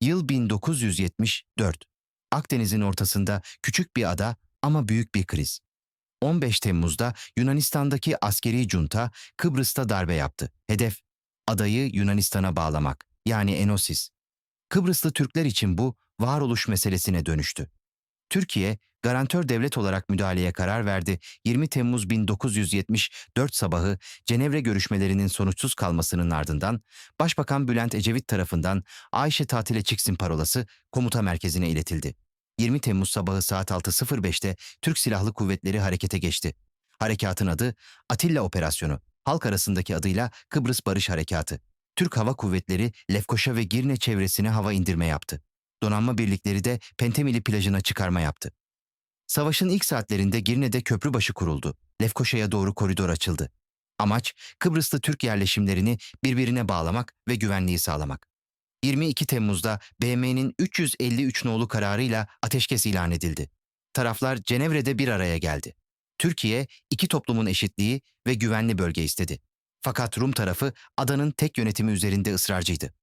Yıl 1974. Akdeniz'in ortasında küçük bir ada ama büyük bir kriz. 15 Temmuz'da Yunanistan'daki askeri junta Kıbrıs'ta darbe yaptı. Hedef adayı Yunanistan'a bağlamak yani Enosis. Kıbrıslı Türkler için bu varoluş meselesine dönüştü. Türkiye garantör devlet olarak müdahaleye karar verdi. 20 Temmuz 1974 sabahı Cenevre görüşmelerinin sonuçsuz kalmasının ardından Başbakan Bülent Ecevit tarafından Ayşe tatile çıksın parolası komuta merkezine iletildi. 20 Temmuz sabahı saat 6.05'te Türk Silahlı Kuvvetleri harekete geçti. Harekatın adı Atilla Operasyonu, halk arasındaki adıyla Kıbrıs Barış Harekatı. Türk Hava Kuvvetleri Lefkoşa ve Girne çevresine hava indirme yaptı. Donanma birlikleri de Pentemili plajına çıkarma yaptı. Savaşın ilk saatlerinde Girne'de köprübaşı kuruldu. Lefkoşa'ya doğru koridor açıldı. Amaç Kıbrıslı Türk yerleşimlerini birbirine bağlamak ve güvenliği sağlamak. 22 Temmuz'da BM'nin 353 nolu kararıyla ateşkes ilan edildi. Taraflar Cenevre'de bir araya geldi. Türkiye iki toplumun eşitliği ve güvenli bölge istedi. Fakat Rum tarafı adanın tek yönetimi üzerinde ısrarcıydı.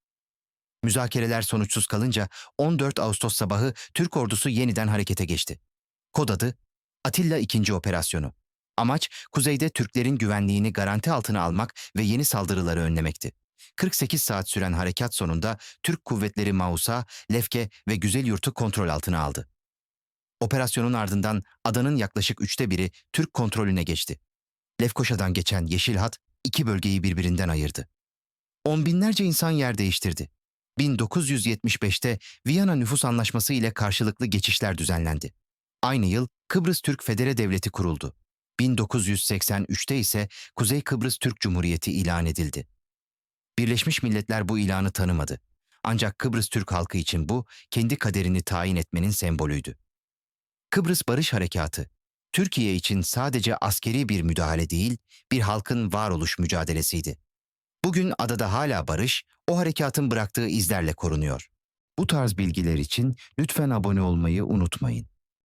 Müzakereler sonuçsuz kalınca 14 Ağustos sabahı Türk ordusu yeniden harekete geçti. Kod adı Atilla II. Operasyonu. Amaç kuzeyde Türklerin güvenliğini garanti altına almak ve yeni saldırıları önlemekti. 48 saat süren harekat sonunda Türk kuvvetleri Mausa, Lefke ve Güzelyurt'u kontrol altına aldı. Operasyonun ardından adanın yaklaşık üçte biri Türk kontrolüne geçti. Lefkoşa'dan geçen Yeşil Hat iki bölgeyi birbirinden ayırdı. On binlerce insan yer değiştirdi. 1975'te Viyana Nüfus Anlaşması ile karşılıklı geçişler düzenlendi. Aynı yıl Kıbrıs Türk Federe Devleti kuruldu. 1983'te ise Kuzey Kıbrıs Türk Cumhuriyeti ilan edildi. Birleşmiş Milletler bu ilanı tanımadı. Ancak Kıbrıs Türk halkı için bu kendi kaderini tayin etmenin sembolüydü. Kıbrıs Barış Harekatı, Türkiye için sadece askeri bir müdahale değil, bir halkın varoluş mücadelesiydi. Bugün adada hala barış, o harekatın bıraktığı izlerle korunuyor. Bu tarz bilgiler için lütfen abone olmayı unutmayın.